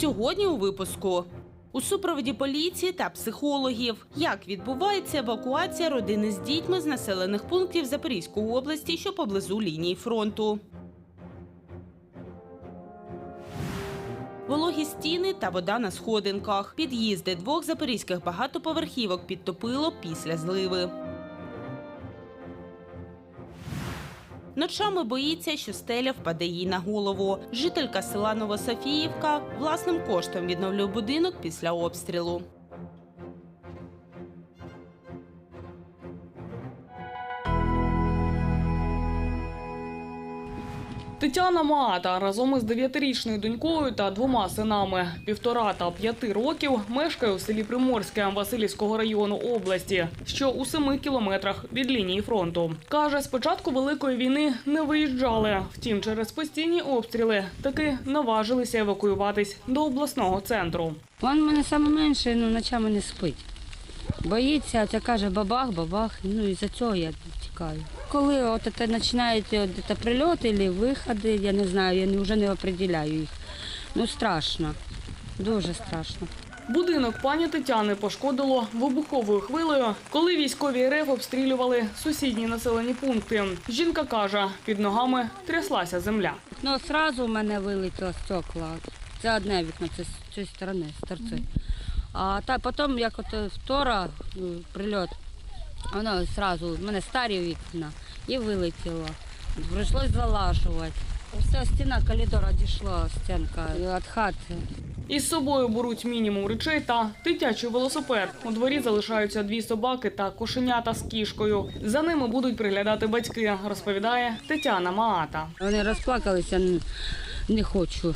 Сьогодні у випуску. У супроводі поліції та психологів. Як відбувається евакуація родини з дітьми з населених пунктів Запорізької області, що поблизу лінії фронту. Вологі стіни та вода на сходинках. Під'їзди двох запорізьких багатоповерхівок підтопило після зливи. Ночами боїться, що стеля впаде їй на голову. Жителька села Новософіївка власним коштом відновлює будинок після обстрілу. Тетяна Маата разом із дев'ятирічною донькою та двома синами півтора та п'яти років мешкає у селі Приморське Васильівського району області, що у семи кілометрах від лінії фронту. Каже, з початку великої війни не виїжджали. Втім, через постійні обстріли таки наважилися евакуюватись до обласного центру. Він мене саме менше, ну ночами не спить. Боїться, це каже бабах, бабах. Ну і за цього я тікаю. Коли от це починають от прильоти або виходи, я не знаю, я не- вже не определяю їх. Ну страшно, дуже страшно. Будинок пані Тетяни пошкодило вибуховою хвилею, коли військові РФ обстрілювали сусідні населені пункти. Жінка каже, під ногами тряслася земля. Ну одразу в мене вилетіло стекла. Це одне вікно, це з цієї сторони, з торци. А та потім, як от втора ну, прильот, воно одразу, в мене старі вікна і вилетіло. Прийшлось залажувати. Вся стіна коридора дійшла, стінка від хати. Із собою беруть мінімум речей та дитячий велосипед. У дворі залишаються дві собаки та кошенята з кішкою. За ними будуть приглядати батьки, розповідає Тетяна Маата. Вони розплакалися, не хочу.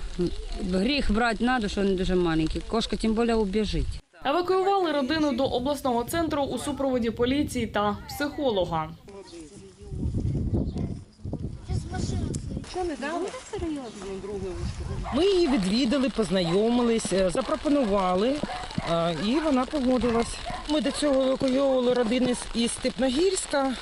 Гріх брати треба, що вони дуже маленькі. Кошка тим більше убіжить. Евакуювали родину до обласного центру у супроводі поліції та психолога. Ми її відвідали, познайомились, е, запропонували, е, і вона погодилась. Ми до цього евакуйовували родини із Степногірська.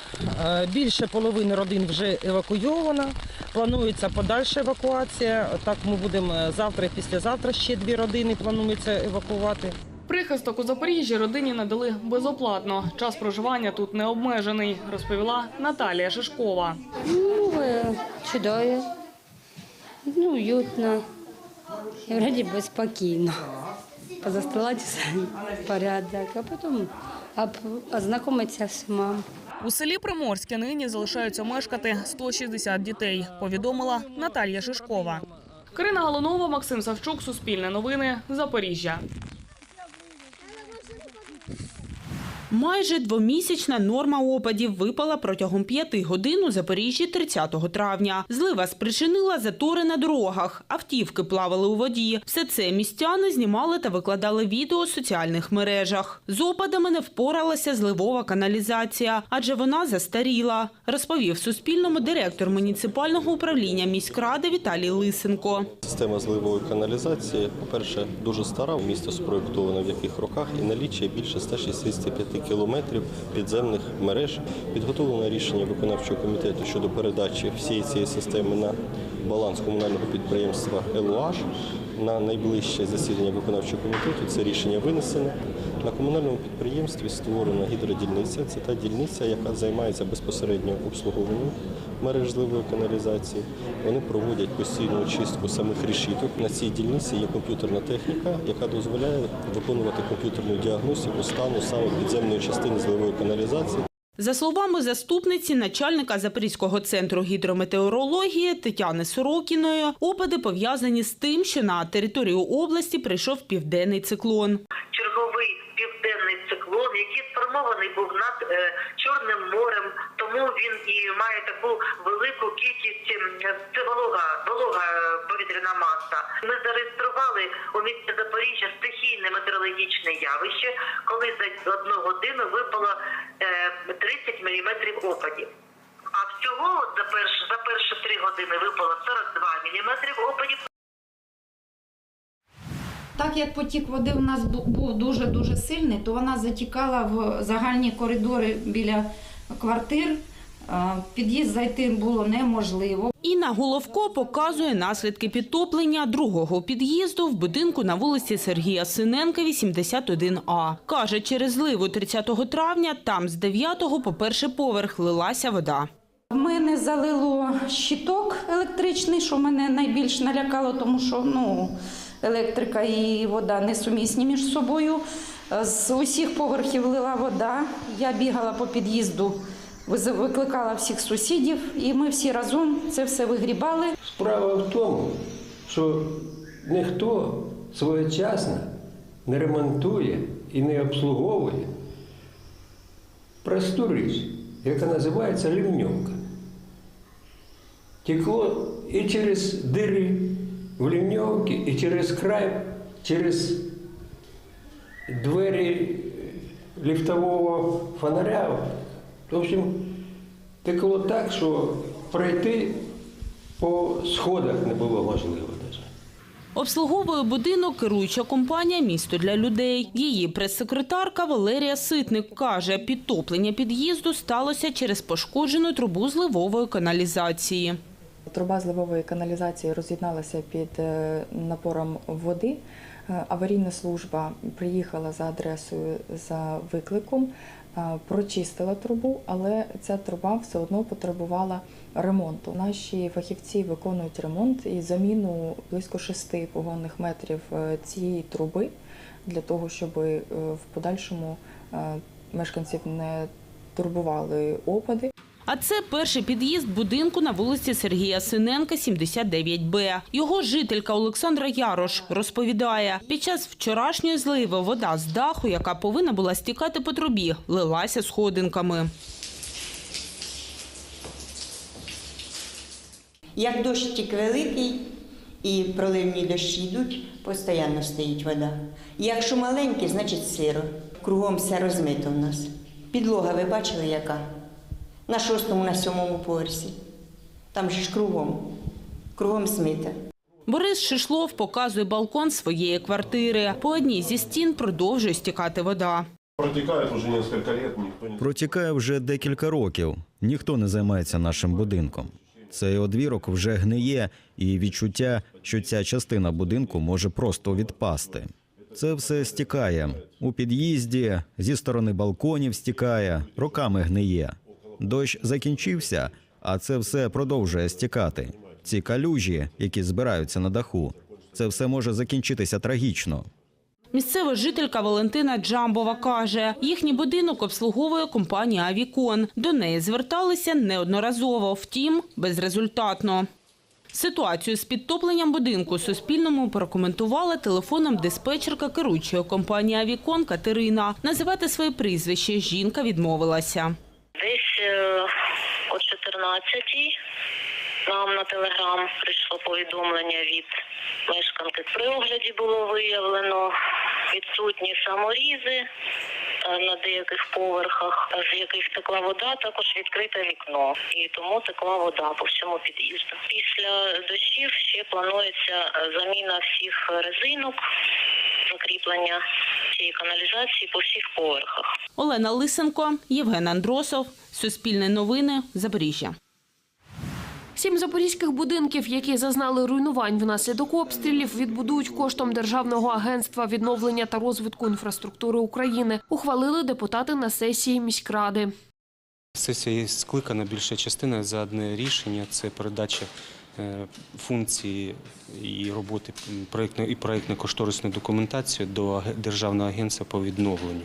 Е, Більше половини родин вже евакуйовано. Планується подальша евакуація. Так ми будемо завтра і післязавтра ще дві родини планується евакувати. Прихисток у Запоріжжі родині надали безоплатно. Час проживання тут не обмежений, розповіла Наталія Шишкова. Ну, е, чудово, ну, уютно. І вроді би спокійно. Позастилатися порядок, а потім ознайомитися з всіма. У селі Приморське нині залишаються мешкати 160 дітей, повідомила Наталія Шишкова. Карина Галунова, Максим Савчук, Суспільне новини, Запоріжжя. Майже двомісячна норма опадів випала протягом п'яти годин у Запоріжжі 30 травня. Злива спричинила затори на дорогах, автівки плавали у воді. Все це містяни знімали та викладали відео у соціальних мережах. З опадами не впоралася зливова каналізація, адже вона застаріла, розповів Суспільному директор муніципального управління міськради Віталій Лисенко. Система зливової каналізації, по-перше, дуже стара. Місто спроєктовано в яких роках і налічує більше 165 кілометрів підземних мереж. Підготовлено рішення виконавчого комітету щодо передачі всієї цієї системи на баланс комунального підприємства «ЕЛУАЖ». На найближче засідання виконавчого комітету це рішення винесено. На комунальному підприємстві створена гідродільниця. Це та дільниця, яка займається безпосередньо обслуговуванням мереж зливової каналізації. Вони проводять постійну очистку самих решіток. На цій дільниці є комп'ютерна техніка, яка дозволяє виконувати комп'ютерну діагностику стану саме підземної частини зливової каналізації. За словами заступниці начальника Запорізького центру гідрометеорології Тетяни Сорокіної, опади пов'язані з тим, що на територію області прийшов південний циклон. черговий південний циклон, який сформований був над е, Чорним морем, тому він і має таку велику кількість ем, це волога, волога е, повітряна маса. Ми зареєстрували у місті Запоріжжя стихійне метеорологічне явище, коли за одну годину випало е, 30 міліметрів опадів. А всього за перші за перші три години випало 42 міліметрів опадів. Так як потік води у нас бу- був дуже-дуже сильний, то вона затікала в загальні коридори біля квартир, Під'їзд зайти було неможливо. Інна Головко показує наслідки підтоплення другого під'їзду в будинку на вулиці Сергія Синенка, 81А. Каже, через зливу 30 травня там з 9 по перший поверх лилася вода. Мене залило щиток електричний, що мене найбільш налякало, тому що ну, електрика і вода несумісні між собою. З усіх поверхів лила вода. Я бігала по під'їзду, викликала всіх сусідів, і ми всі разом це все вигрібали. Справа в тому, що ніхто своєчасно не ремонтує і не обслуговує просту річ, яка називається лівньовка. Текло і через дири в лівньовці, і через край, через двері ліфтового фонаря. В общем, текло так, що пройти по сходах не було можливо. Обслуговує будинок керуюча компанія «Місто для людей». Її прес-секретарка Валерія Ситник каже, підтоплення під'їзду сталося через пошкоджену трубу зливової каналізації. Труба зливової каналізації роз'єдналася під е, напором води. Е, Аварійна служба приїхала за адресою за викликом, е, прочистила трубу, але ця труба все одно потребувала ремонту. Наші фахівці виконують ремонт і заміну близько шести погонних метрів цієї труби для того, щоб в подальшому мешканців не турбували опади. А це перший під'їзд будинку на вулиці Сергія Синенка, 79Б. Його жителька Олександра Ярош розповідає, під час вчорашньої зливи вода з даху, яка повинна була стікати по трубі, лилася сходинками. Як дощик великий і проливні дощі йдуть, постійно стоїть вода. Якщо маленький, значить сиро. Кругом все розмито в нас. Підлога, ви бачили, яка? На шостому, на сьомому поверсі. Там же ж кругом. Кругом смита. Борис Шишлов показує балкон своєї квартири. По одній зі стін продовжує стікати вода. Несколько лет, никто не... Протікає вже декілька років. Ніхто не займається нашим будинком. Цей одвірок вже гниє, і відчуття, що ця частина будинку може просто відпасти. Це все стікає у під'їзді, зі сторони балконів стікає, роками гниє. Дощ закінчився, а це все продовжує стікати. Ці калюжі, які збираються на даху, це все може закінчитися трагічно. Місцева жителька Валентина Джамбова каже, їхній будинок обслуговує компанія «Авікон». До неї зверталися неодноразово, втім, безрезультатно. Ситуацію з підтопленням будинку Суспільному прокоментувала телефоном диспетчерка керуючої компанії «Авікон» Катерина. Називати своє прізвище жінка відмовилася. Е, о 14-й нам на телеграм прийшло повідомлення від мешканки. При огляді було виявлено відсутні саморізи е, на деяких поверхах, з яких текла вода, також відкрите вікно. І тому текла вода по всьому під'їзду. Після дощів ще планується е, заміна всіх резинок, закріплення цієї каналізації по всіх поверхах. Олена Лисенко, Євген Андросов, Суспільне новини, Запоріжжя. Сім запорізьких будинків, які зазнали руйнувань внаслідок обстрілів, відбудують коштом Державного агентства відновлення та розвитку інфраструктури України. Ухвалили депутати на сесії міськради. Сесія скликана більша частина за одне рішення це передача функції і роботи проєктної і проєктно-кошторисної документації до Державного агентства по відновленню.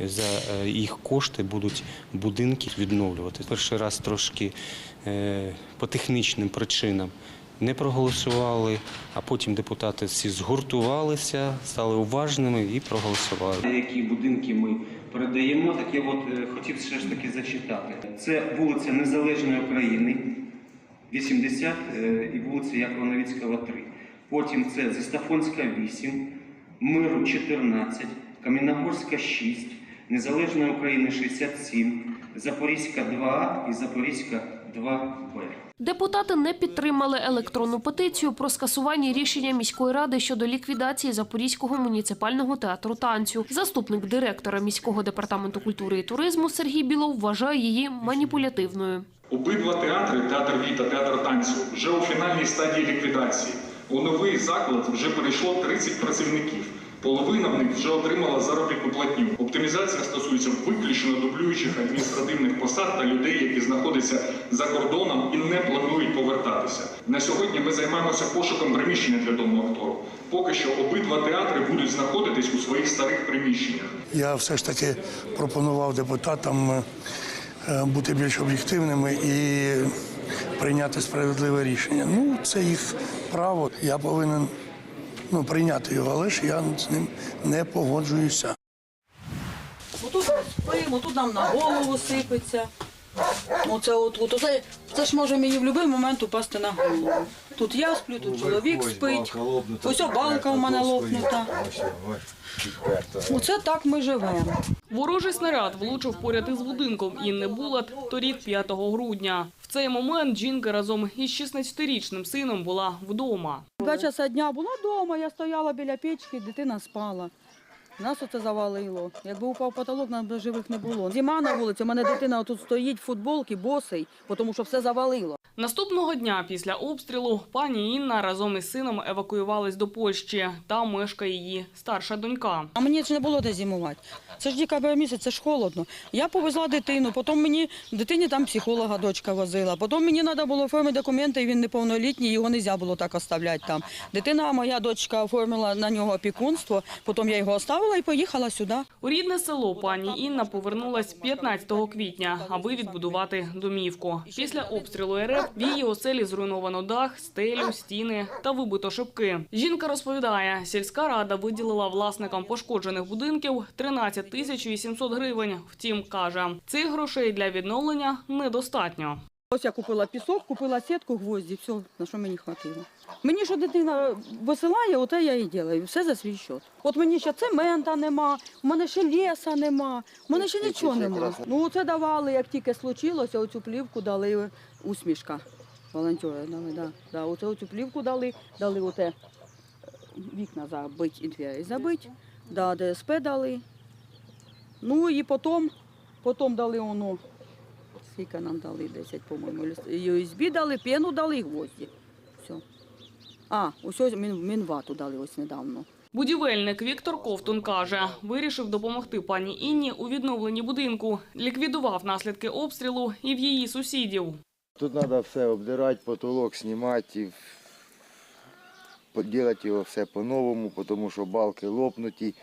За е, їх кошти будуть будинки відновлювати. Перший раз трошки е, по технічним причинам не проголосували, а потім депутати всі згуртувалися, стали уважними і проголосували. Які будинки ми передаємо, так я от е, хотів все ж таки зачитати. Це вулиця Незалежної України, 80 е, і вулиця Якова Новіцького, 3. Потім це Застафонська 8, Миру 14, Кам'яногорська 6, Незалежної України 67, Запорізька 2 і Запорізька 2Б. Депутати не підтримали електронну петицію про скасування рішення міської ради щодо ліквідації Запорізького муніципального театру танцю. Заступник директора міського департаменту культури і туризму Сергій Білов вважає її маніпулятивною. Обидва театри, театр Віта, театр танцю, вже у фінальній стадії ліквідації. У новий заклад вже перейшло 30 працівників. Половина в них вже отримала заробітну платню. Оптимізація стосується виключно дублюючих адміністративних посад та людей, які знаходяться за кордоном і не планують повертатися. На сьогодні ми займаємося пошуком приміщення для дому актору. Поки що обидва театри будуть знаходитись у своїх старих приміщеннях. Я все ж таки пропонував депутатам е, бути більш об'єктивними і прийняти справедливе рішення. Ну, це їх право. Я повинен ну, прийняти його, але ж я з ним не погоджуюся. Отут спимо, тут нам на голову сипеться. Оце от, от, оце, це ж може мені в будь-який момент упасти на голову. Тут я сплю, тут чоловік спить. Ось о, балка у мене лопнута. Оце так ми живемо. Ворожий снаряд влучив поряд із будинком Інни Булат торік 5 грудня. В цей момент жінка разом із 16-річним сином була вдома. Два часа дня була вдома, я стояла біля печки, дитина спала. Нас оце завалило. Якби упав потолок, нам би живих не було. Зима на вулиці, у мене дитина тут стоїть в футболці, босий, тому що все завалило. Наступного дня після обстрілу пані Інна разом із сином евакуювались до Польщі. Там мешкає її старша донька. А мені ж не було де зимувати. Це ж декабрь місяць, це ж холодно. Я повезла дитину, потім мені дитині там психолога дочка возила. Потім мені треба було оформити документи, і він неповнолітній, його не можна було так оставляти там. Дитина, моя дочка оформила на нього опікунство, потім я його оставила і поїхала сюди. У рідне село пані Інна повернулась 15 квітня, аби відбудувати домівку. Після обстрілу РФ в її оселі зруйновано дах, стелю, стіни та вибито шибки. Жінка розповідає, сільська рада виділила власникам пошкоджених будинків 13 тисяч 800 гривень. Втім, каже, цих грошей для відновлення недостатньо. Ось я купила пісок, купила сітку, гвозді, все, на що мені хватило. Мені що дитина висилає, оте я і роблю, все за свій счет. От мені ще цемента нема, у мене ще ліса нема, у мене ще нічого нема. Ну це давали, як тільки случилося, оцю плівку дали усмішка. Волонтери дали, да. да. Оце оцю плівку дали, дали оте е, вікна забить і двері забить, да, ДСП дали. Ну і потім, потім дали воно Скільки нам дали? 10, по-моєму. USB дали, пену дали і гвозді. Все. А, ось ось мін, мінвату дали ось недавно. Будівельник Віктор Ковтун каже, вирішив допомогти пані Інні у відновленні будинку. Ліквідував наслідки обстрілу і в її сусідів. Тут треба все обдирати, потолок знімати, і робити його все по-новому, тому що балки лопнуті,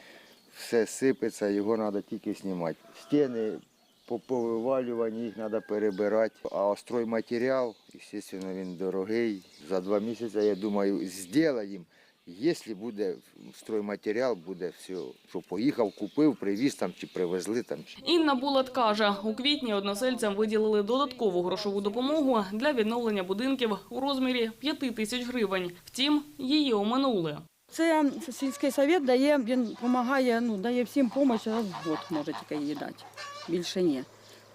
все сипеться, його треба тільки знімати. Стіни по повивалюванні їх треба перебирати. А стройматеріал, звісно, він дорогий. За два місяці, я думаю, зробимо. Якщо буде стройматеріал, буде все, що поїхав, купив, привіз там чи привезли там. Інна Булат каже, у квітні односельцям виділили додаткову грошову допомогу для відновлення будинків у розмірі 5 тисяч гривень. Втім, її оминули. Це сільський совет дає, він допомагає, ну, дає всім допомогу, раз в год може тільки її дати. Більше ні.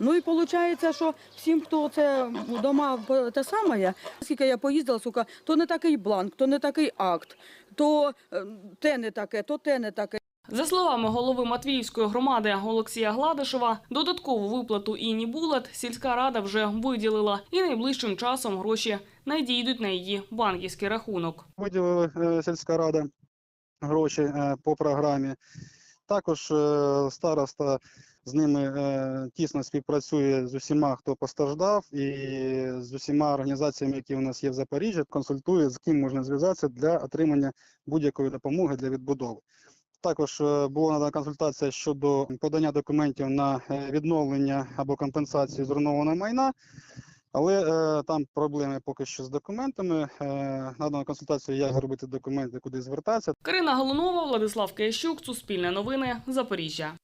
Ну і виходить, що всім, хто це вдома те саме, скільки я поїздила, сука, то не такий бланк, то не такий акт, то е, те не таке, то те не таке. За словами голови Матвіївської громади Олексія Гладишева, додаткову виплату Інні Булат сільська рада вже виділила, і найближчим часом гроші надійдуть на її банківський рахунок. виділили е, сільська рада гроші е, по програмі. Також староста з ними е, тісно співпрацює з усіма, хто постраждав, і з усіма організаціями, які у нас є в Запоріжжі, консультує, з ким можна зв'язатися для отримання будь-якої допомоги для відбудови. Також е, була надана консультація щодо подання документів на е, відновлення або компенсацію зруйнованого майна. Але е, там проблеми поки що з документами. Е, надана консультація, як зробити документи, куди звертатися. Карина Голунова, Владислав Киящук, Суспільне новини, Запоріжжя.